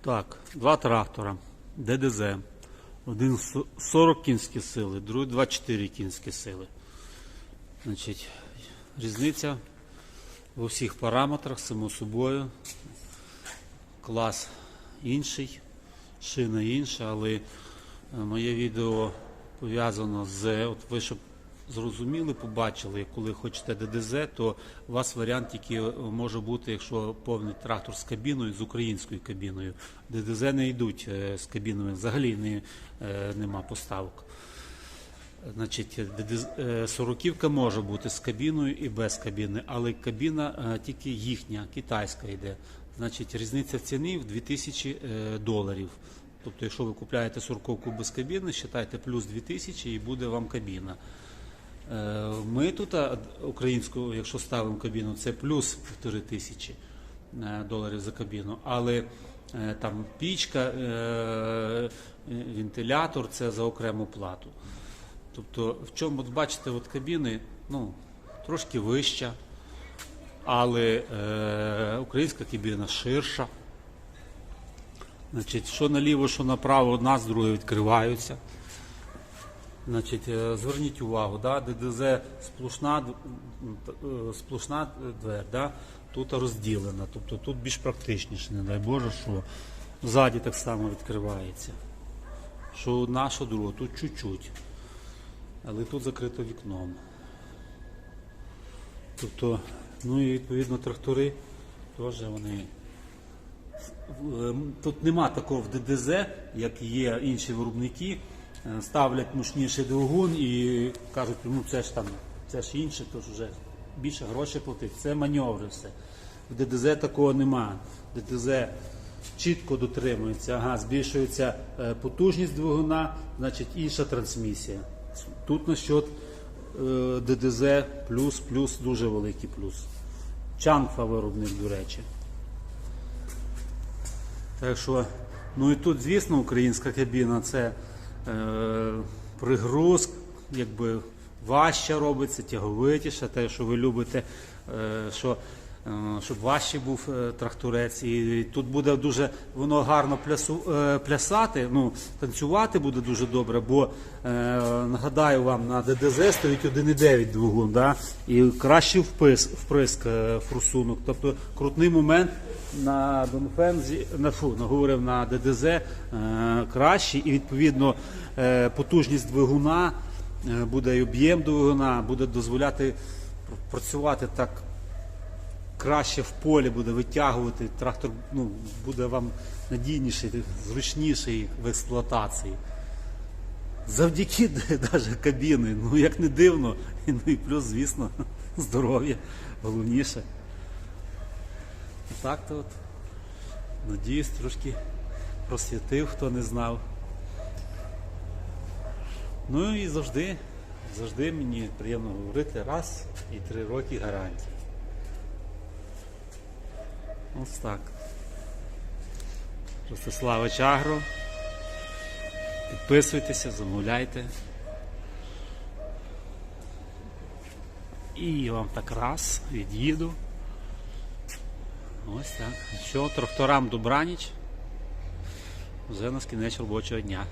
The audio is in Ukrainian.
Так, два трактора. ДДЗ. Один 40 кінські сили, другий 24 кінські сили. Значить, різниця в усіх параметрах, само собою. Клас інший, шина інша, але е, моє відео пов'язано з. От ви щоб зрозуміли, побачили, коли хочете ДДЗ, то у вас варіант тільки е, може бути, якщо повний трактор з кабіною, з українською кабіною. ДДЗ не йдуть е, з кабінами, взагалі не, е, нема поставок. Значить, сороківка може бути з кабіною і без кабіни, але кабіна тільки їхня, китайська йде. Значить, різниця в ціні в 2000 е, доларів. Тобто, якщо ви купляєте сороковку без кабіни, вважайте плюс 2000 і буде вам кабіна. Е, Ми тут українську, якщо ставимо кабіну, це плюс півтори тисячі е, доларів за кабіну, але е, там пічка, вентилятор це за окрему плату. Тобто, в чому от бачите, от кабіни ну, трошки вища, але е, українська кабіна ширша. Значить, що наліво, що направо, одна з другої відкриваються. Значить, е, зверніть увагу, да, ДДЗ сплошна, е, сплошна двер, да, тут розділена. Тобто тут більш практичніше, не дай Боже, що ззаді так само відкривається. Що одна, що друга, тут чуть-чуть. Але тут закрито вікном. Тобто, ну і відповідно трактори теж вони. Е, Тут нема такого в ДДЗ, як є інші виробники. Е, Ставлять мощніший двигун і кажуть, ну це ж там, це ж інше, то ж вже більше грошей платить. Це маневри все. В ДДЗ такого нема. ДДЗ чітко дотримується, ага, збільшується е, потужність двигуна, значить інша трансмісія. Тут насчет е, ДДЗ плюс, плюс, дуже великий плюс. Чанфа виробник, до речі. Так що, ну і тут, звісно, українська кабіна це е, пригруз, якби важче робиться, тяговитіше, те, що ви любите, е, що, щоб важче був е, тракторець. І тут буде дуже воно гарно плясу, е, плясати, ну, танцювати буде дуже добре, бо е, нагадаю вам, на ДДЗ стоїть 1,9 двигун, да? і кращий впис, вприск е, форсунок. Тобто крутний момент на Донфензі, на фу, наговорив на ДДЗ е, кращий, і відповідно е, потужність двигуна е, буде і об'єм двигуна, буде дозволяти працювати так краще в полі, буде витягувати. Трактор ну, буде вам надійніший, зручніший в експлуатації. Завдяки навіть кабіни, ну як не дивно, ну і плюс, звісно, здоров'я головніше. Так то от. Надіюсь, трошки просвітив, хто не знав. Ну і завжди, завжди мені приємно говорити раз і три роки гарантії. Ось так. Ростиславич Агро. Підписуйтеся, замовляйте. І вам так раз від'їду. Ось так. Що, тракторам добраніч. Вже на кінець робочого дня.